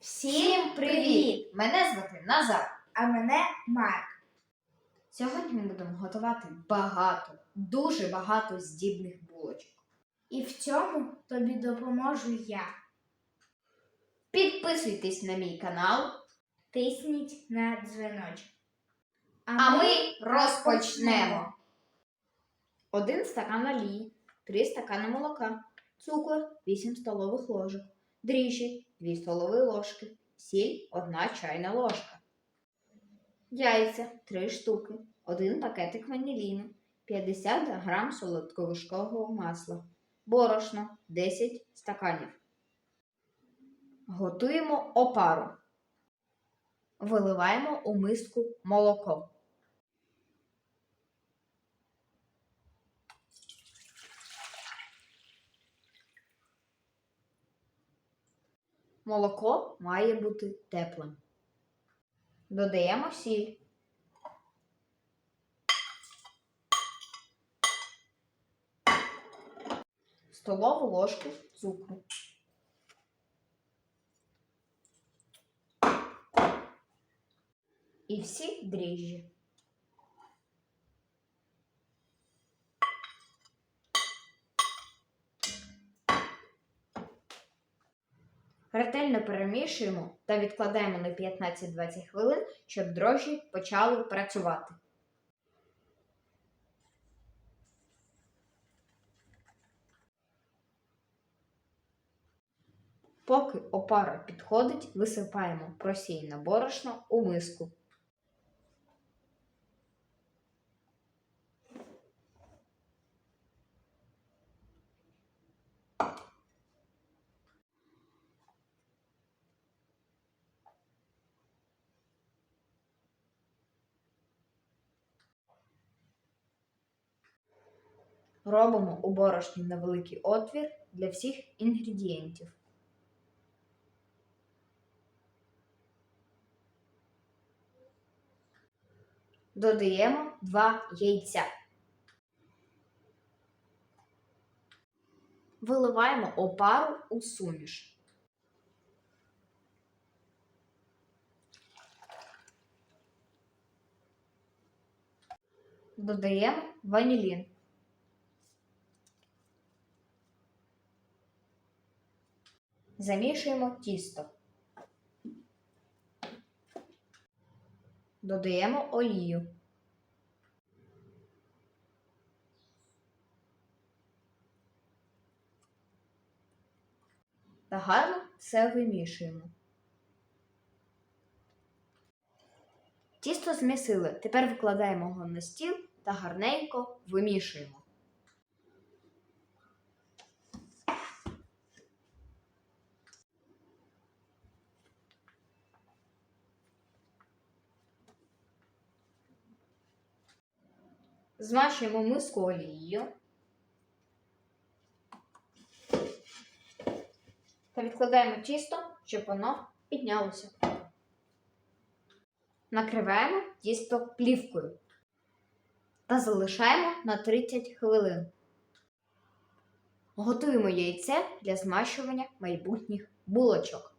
Всім привіт! Мене звати Назар. А мене Марк. Сьогодні ми будемо готувати багато, дуже багато здібних булочок. І в цьому тобі допоможу я. Підписуйтесь на мій канал, Тисніть на дзвіночок. а ми розпочнемо. Один стакан олії, 3 стакани молока, цукор 8 столових ложок, дріжджі 2 столові ложки, сіль 1 чайна ложка. Яйця 3 штуки, 1 пакетик ваніліну, 50 грам солодковишкового масла, борошно 10 стаканів. Готуємо опару. Виливаємо у миску молоко. Молоко має бути теплим. Додаємо сіль. Столову ложку цукру. І всі дріжджі. Ретельно перемішуємо та відкладаємо на 15-20 хвилин, щоб дрожжі почали працювати. Поки опара підходить, висипаємо просіяне борошно у миску. Робимо у борошні невеликий отвір для всіх інгредієнтів. Додаємо 2 яйця. Виливаємо опару у суміш. Додаємо ванілін. Замішуємо тісто. Додаємо олію. Та гарно все вимішуємо. Тісто змісили. Тепер викладаємо його на стіл та гарненько вимішуємо. Змащуємо миску олією та відкладаємо тісто, щоб воно піднялося. Накриваємо тісто плівкою та залишаємо на 30 хвилин. Готуємо яйце для змащування майбутніх булочок.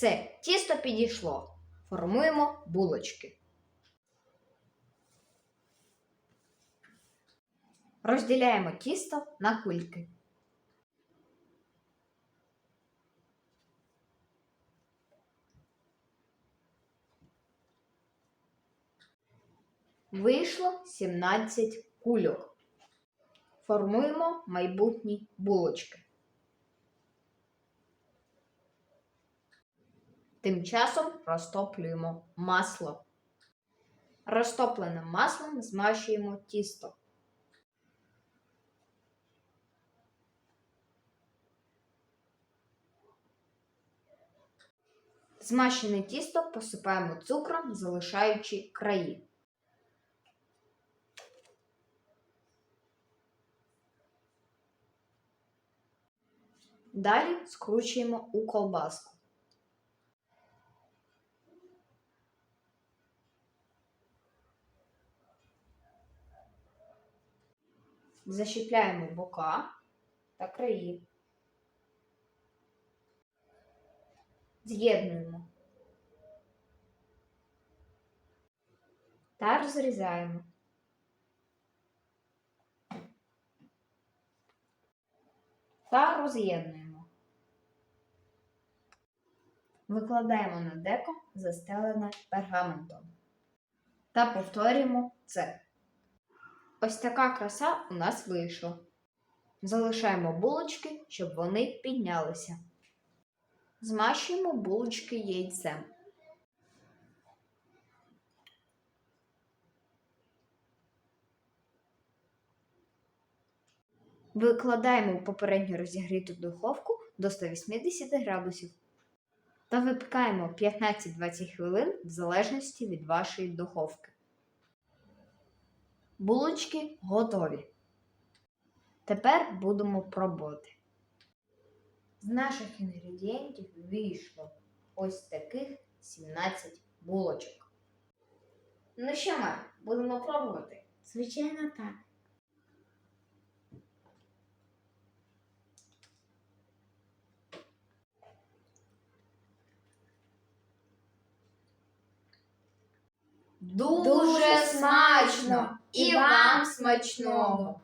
Все, тісто підійшло. Формуємо булочки. Розділяємо тісто на кульки. Вийшло 17 кульок. Формуємо майбутні булочки. Тим часом розтоплюємо масло. Розтопленим маслом змащуємо тісто. Змащене тісто посипаємо цукром, залишаючи краї. Далі скручуємо у колбаску. Защіпляємо бока та краї. З'єднуємо. Та розрізаємо. Та роз'єднуємо. Викладаємо на деко, застелене пергаментом. Та повторюємо це. Ось така краса у нас вийшла. Залишаємо булочки, щоб вони піднялися. Змащуємо булочки яйцем. Викладаємо попередньо розігріту духовку до 180 градусів та випікаємо 15-20 хвилин в залежності від вашої духовки. Булочки готові. Тепер будемо пробувати. З наших інгредієнтів вийшло ось таких 17 булочок. Ну що ми, будемо пробувати? Звичайно, так. Дуже смачно! І вам смачного!